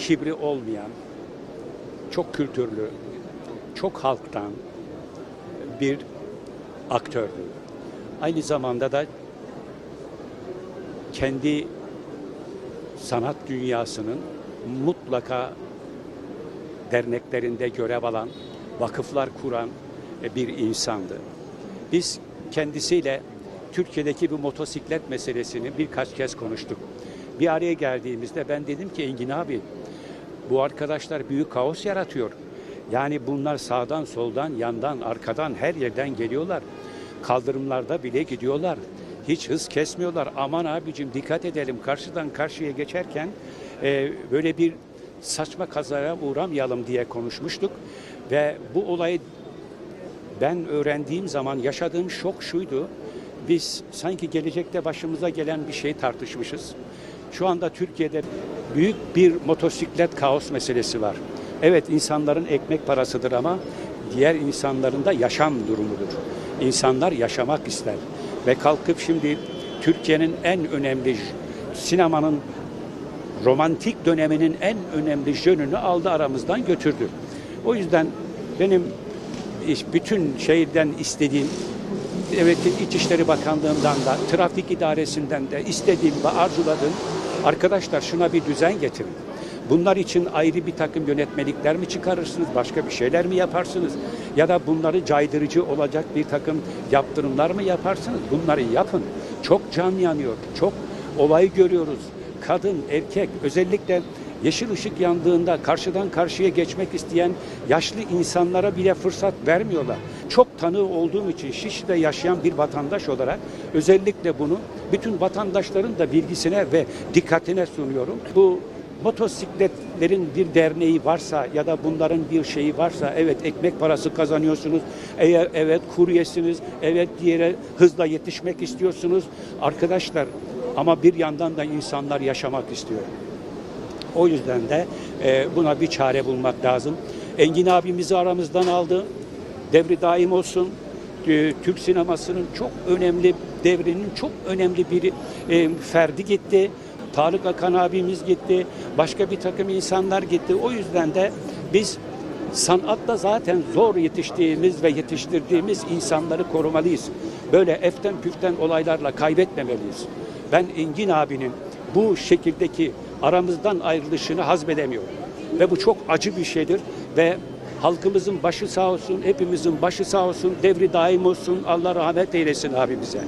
kibri olmayan, çok kültürlü, çok halktan bir aktördü. Aynı zamanda da kendi sanat dünyasının mutlaka derneklerinde görev alan, vakıflar kuran e, bir insandı. Biz kendisiyle Türkiye'deki bu motosiklet meselesini birkaç kez konuştuk. Bir araya geldiğimizde ben dedim ki Engin abi bu arkadaşlar büyük kaos yaratıyor. Yani bunlar sağdan, soldan, yandan, arkadan her yerden geliyorlar. Kaldırımlarda bile gidiyorlar. Hiç hız kesmiyorlar. Aman abicim dikkat edelim karşıdan karşıya geçerken e, böyle bir saçma kazaya uğramayalım diye konuşmuştuk. Ve bu olayı ben öğrendiğim zaman yaşadığım şok şuydu. Biz sanki gelecekte başımıza gelen bir şey tartışmışız. Şu anda Türkiye'de büyük bir motosiklet kaos meselesi var. Evet insanların ekmek parasıdır ama diğer insanların da yaşam durumudur. İnsanlar yaşamak ister. Ve kalkıp şimdi Türkiye'nin en önemli sinemanın romantik döneminin en önemli jönünü aldı aramızdan götürdü. O yüzden benim bütün şeyden istediğim devletin İçişleri Bakanlığı'ndan da trafik idaresinden de istediğim ve arzuladığım arkadaşlar şuna bir düzen getirin. Bunlar için ayrı bir takım yönetmelikler mi çıkarırsınız, başka bir şeyler mi yaparsınız? Ya da bunları caydırıcı olacak bir takım yaptırımlar mı yaparsınız? Bunları yapın. Çok can yanıyor, çok olay görüyoruz. Kadın, erkek, özellikle yeşil ışık yandığında karşıdan karşıya geçmek isteyen yaşlı insanlara bile fırsat vermiyorlar. Çok tanığı olduğum için Şişli'de yaşayan bir vatandaş olarak özellikle bunu bütün vatandaşların da bilgisine ve dikkatine sunuyorum. Bu motosikletlerin bir derneği varsa ya da bunların bir şeyi varsa evet ekmek parası kazanıyorsunuz. Eğer evet kuryesiniz, evet diğere hızla yetişmek istiyorsunuz. Arkadaşlar ama bir yandan da insanlar yaşamak istiyor. O yüzden de e, buna bir çare bulmak lazım. Engin abimizi aramızdan aldı. Devri daim olsun. E, Türk sinemasının çok önemli devrinin çok önemli bir e, ferdi gitti. Tarık Akan abimiz gitti. Başka bir takım insanlar gitti. O yüzden de biz sanatta zaten zor yetiştiğimiz ve yetiştirdiğimiz insanları korumalıyız. Böyle eften püften olaylarla kaybetmemeliyiz. Ben Engin abinin bu şekildeki aramızdan ayrılışını hazmedemiyorum. Ve bu çok acı bir şeydir ve halkımızın başı sağ olsun, hepimizin başı sağ olsun, devri daim olsun, Allah rahmet eylesin abimize.